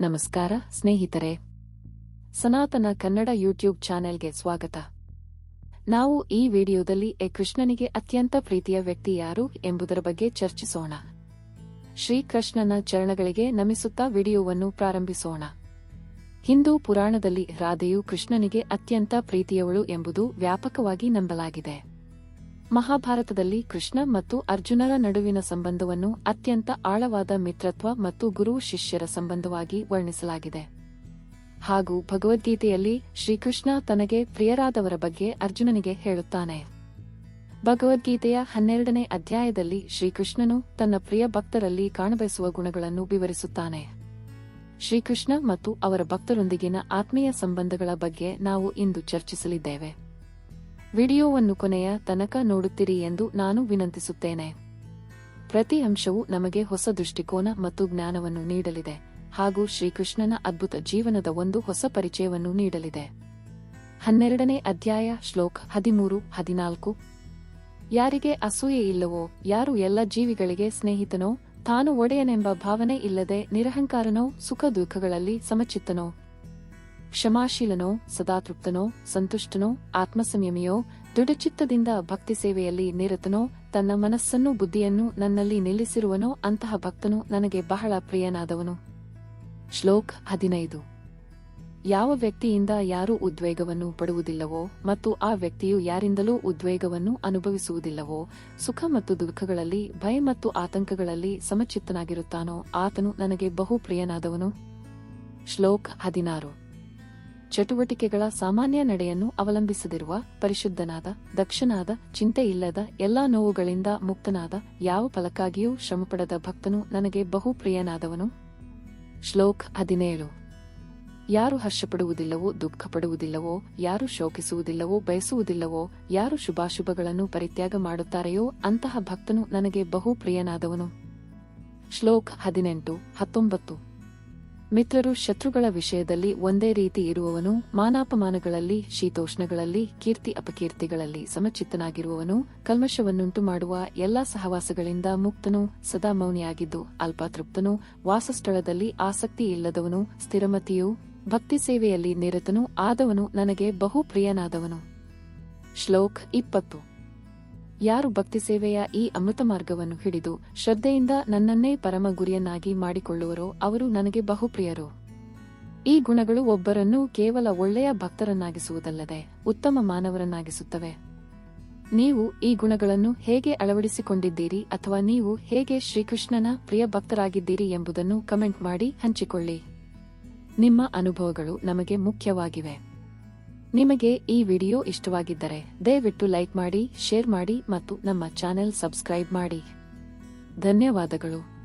ನಮಸ್ಕಾರ, ಸ್ನೇಹಿತರೆ. ಸನಾತನ ಕನ್ನಡ ಯೂಟ್ಯೂಬ್ ಚಾನೆಲ್ಗೆ ಸ್ವಾಗತ. ನಾವು ಈ ವಿಡಿಯೋದಲ್ಲಿ ಎ ಕೃಷ್ಣನಿಗೆ ಅತ್ಯಂತ ಪ್ರೀತಿಯ ವ್ಯಕ್ತಿ ಯಾರು ಎಂಬುದರ ಬಗ್ಗೆ ಚರ್ಚಿಸೋಣ. ಶ್ರೀಕೃಷ್ಣನ ಚರಣಗಳಿಗೆ ನಮಿಸುತ್ತಾ ವಿಡಿಯೋವನ್ನು ಪ್ರಾರಂಭಿಸೋಣ. ಹಿಂದೂ ಪುರಾಣದಲ್ಲಿ ರಾಧೆಯು ಕೃಷ್ಣನಿಗೆ ಅತ್ಯಂತ ಪ್ರೀತಿಯವಳು ಎಂಬುದು ವ್ಯಾಪಕವಾಗಿ ನಂಬಲಾಗಿದೆ. ಮಹಾಭಾರತದಲ್ಲಿ ಕೃಷ್ಣ ಮತ್ತು ಅರ್ಜುನರ ನಡುವಿನ ಸಂಬಂಧವನ್ನು ಅತ್ಯಂತ ಆಳವಾದ ಮಿತ್ರತ್ವ ಮತ್ತು ಗುರು ಶಿಷ್ಯರ ಸಂಬಂಧವಾಗಿ ವರ್ಣಿಸಲಾಗಿದೆ. ಹಾಗೂ ಭಗವದ್ಗೀತೆಯಲ್ಲಿ ಶ್ರೀಕೃಷ್ಣ ತನಗೆ ಪ್ರಿಯರಾದವರ ಬಗ್ಗೆ ಅರ್ಜುನನಿಗೆ ಹೇಳುತ್ತಾನೆ. ಭಗವದ್ಗೀತೆಯ ಹನ್ನೆರಡನೇ ಅಧ್ಯಾಯದಲ್ಲಿ ಶ್ರೀಕೃಷ್ಣನು ತನ್ನ ಪ್ರಿಯ ಭಕ್ತರಲ್ಲಿ ಕಾಣಬಯಸುವ ಗುಣಗಳನ್ನು ವಿವರಿಸುತ್ತಾನೆ. ಶ್ರೀಕೃಷ್ಣ ಮತ್ತು ಅವರ ಭಕ್ತರೊಂದಿಗಿನ ಆತ್ಮೀಯ ಸಂಬಂಧಗಳ ಬಗ್ಗೆ ನಾವು ಇಂದು ಚರ್ಚಿಸಲಿದ್ದೇವೆ. ವಿಡಿಯೋವನ್ನು ಕೊನೆಯ ತನಕ ನೋಡುತ್ತೀರಿ ಎಂದು ನಾನು ವಿನಂತಿಸುತ್ತೇನೆ. ಪ್ರತಿ ಅಂಶವು ನಮಗೆ ಹೊಸ ದೃಷ್ಟಿಕೋನ ಮತ್ತು ಜ್ಞಾನವನ್ನು ನೀಡಲಿದೆ ಹಾಗೂ ಶ್ರೀಕೃಷ್ಣನ ಅದ್ಭುತ ಜೀವನದ ಒಂದು ಹೊಸ ಪರಿಚಯವನ್ನು ನೀಡಲಿದೆ. ಹನ್ನೆರಡನೇ ಅಧ್ಯಾಯ, ಶ್ಲೋಕ್ ಹದಿಮೂರು, ಹದಿನಾಲ್ಕು. ಯಾರಿಗೆ ಅಸೂಯೆ ಇಲ್ಲವೋ, ಯಾರು ಎಲ್ಲ ಜೀವಿಗಳಿಗೆ ಸ್ನೇಹಿತನೋ, ತಾನು ಒಡೆಯನೆಂಬ ಭಾವನೆ ಇಲ್ಲದೆ ನಿರಹಂಕಾರನೋ, ಸುಖ ದುಃಖಗಳಲ್ಲಿ ಸಮಚಿತ್ತನೋ ಕ್ಷಮಾಶೀಲನೋ, ಸದಾತೃಪ್ತನೋ, ಸಂತುಷ್ಟನೋ, ಆತ್ಮಸಂಯಮಿಯೋ, ದೃಢಚಿತ್ತದಿಂದ ಭಕ್ತಿ ಸೇವೆಯಲ್ಲಿ ನಿರತನೋ, ತನ್ನ ಮನಸ್ಸನ್ನು ಬುದ್ಧಿಯನ್ನು ನನ್ನಲ್ಲಿ ನಿಲ್ಲಿಸಿರುವನೋ, ಅಂತಹ ಭಕ್ತನು ನನಗೆ ಬಹಳ ಪ್ರಿಯನಾದವನು. ಶ್ಲೋಕ್ ಹದಿನೈದು. ಯಾವ ವ್ಯಕ್ತಿಯಿಂದ ಯಾರು ಉದ್ವೇಗವನ್ನು ಪಡುವುದಿಲ್ಲವೋ ಮತ್ತು ಆ ವ್ಯಕ್ತಿಯು ಯಾರಿಂದಲೂ ಉದ್ವೇಗವನ್ನು ಅನುಭವಿಸುವುದಿಲ್ಲವೋ, ಸುಖ ಮತ್ತು ದುಃಖಗಳಲ್ಲಿ, ಭಯ ಮತ್ತು ಆತಂಕಗಳಲ್ಲಿ ಸಮಚಿತ್ತನಾಗಿರುತ್ತಾನೋ, ಆತನು ನನಗೆ ಬಹು ಪ್ರಿಯನಾದವನು. ಶ್ಲೋಕ್ ಹದಿನಾರು. ಚಟುವಟಿಕೆಗಳ ಸಾಮಾನ್ಯ ನಡೆಯನ್ನು ಅವಲಂಬಿಸದಿರುವ ಪರಿಶುದ್ಧನಾದ, ದಕ್ಷನಾದ ಚಿಂತೆ ಇಲ್ಲದ ಎಲ್ಲಾ ನೋವುಗಳಿಂದ ಮುಕ್ತನಾದ ಯಾವ ಫಲಕ್ಕಾಗಿಯೂ ಶ್ರಮಪಡದ ಭಕ್ತನು ನನಗೆ ಬಹು ಪ್ರಿಯನಾದವನು ಶ್ಲೋಕ್ ಹದಿನೇಳು. ಯಾರು ಹರ್ಷಪಡುವುದಿಲ್ಲವೋ, ದುಃಖಪಡುವುದಿಲ್ಲವೋ, ಯಾರು ಶೋಕಿಸುವುದಿಲ್ಲವೋ, ಬಯಸುವುದಿಲ್ಲವೋ, ಯಾರು ಶುಭಾಶುಭಗಳನ್ನು ಪರಿತ್ಯಾಗ ಮಾಡುತ್ತಾರೆಯೋ, ಅಂತಹ ಭಕ್ತನು ನನಗೆ ಬಹು ಪ್ರಿಯನಾದವನು ಶ್ಲೋಕ್ ಹದಿನೆಂಟು, ಹತ್ತೊಂಬತ್ತು. ಮಿತ್ರರು ಶತ್ರುಗಳ ವಿಷಯದಲ್ಲಿ ಒಂದೇ ರೀತಿ ಇರುವವನು, ಮಾನಾಪಮಾನಗಳಲ್ಲಿ, ಶೀತೋಷ್ಣಗಳಲ್ಲಿ, ಕೀರ್ತಿ ಅಪಕೀರ್ತಿಗಳಲ್ಲಿ ಸಮಚಿತ್ತನಾಗಿರುವವನು ಕಲ್ಮಶವನ್ನುಂಟು ಮಾಡುವ ಎಲ್ಲಾ ಸಹವಾಸಗಳಿಂದ ಮುಕ್ತನು, ಸದಾ ಮೌನಿಯಾಗಿದ್ದು ಅಲ್ಪತೃಪ್ತನು, ವಾಸಸ್ಥಳದಲ್ಲಿ ಆಸಕ್ತಿ ಇಲ್ಲದವನು ಸ್ಥಿರಮತಿಯು, ಭಕ್ತಿ ಸೇವೆಯಲ್ಲಿ ನಿರತನು, ಆದವನು ನನಗೆ ಬಹು ಪ್ರಿಯನಾದವನು ಶ್ಲೋಕ್ ಇಪ್ಪತ್ತು. ಯಾರು ಭಕ್ತಿ ಸೇವೆಯ ಈ ಅಮೃತ ಮಾರ್ಗವನ್ನು ಹಿಡಿದು ಶ್ರದ್ಧೆಯಿಂದ ನನ್ನನ್ನೇ ಪರಮ ಗುರಿಯನ್ನಾಗಿ ಮಾಡಿಕೊಳ್ಳುವರೋ ಅವರು ನನಗೆ ಬಹುಪ್ರಿಯರು. ಈ ಗುಣಗಳು ಒಬ್ಬರನ್ನು ಕೇವಲ ಒಳ್ಳೆಯ ಭಕ್ತರನ್ನಾಗಿಸುವುದಲ್ಲದೆ ಉತ್ತಮ ಮಾನವರನ್ನಾಗಿಸುತ್ತವೆ. ನೀವು ಈ ಗುಣಗಳನ್ನು ಹೇಗೆ ಅಳವಡಿಸಿಕೊಂಡಿದ್ದೀರಿ ಅಥವಾ ನೀವು ಹೇಗೆ ಶ್ರೀಕೃಷ್ಣನ ಪ್ರಿಯ ಭಕ್ತರಾಗಿದ್ದೀರಿ ಎಂಬುದನ್ನು ಕಮೆಂಟ್ ಮಾಡಿ ಹಂಚಿಕೊಳ್ಳಿ. ನಿಮ್ಮ ಅನುಭವಗಳು ನಮಗೆ ಮುಖ್ಯವಾಗಿವೆ. ನಿಮಗೆ ಈ ವಿಡಿಯೋ ಇಷ್ಟವಾಗಿದ್ದರೆ ದಯವಿಟ್ಟು ಲೈಕ್ ಮಾಡಿ, ಶೇರ್ ಮಾಡಿ ಮತ್ತು ನಮ್ಮ ಚಾನೆಲ್ ಸಬ್ಸ್ಕ್ರೈಬ್ ಮಾಡಿ. ಧನ್ಯವಾದಗಳು.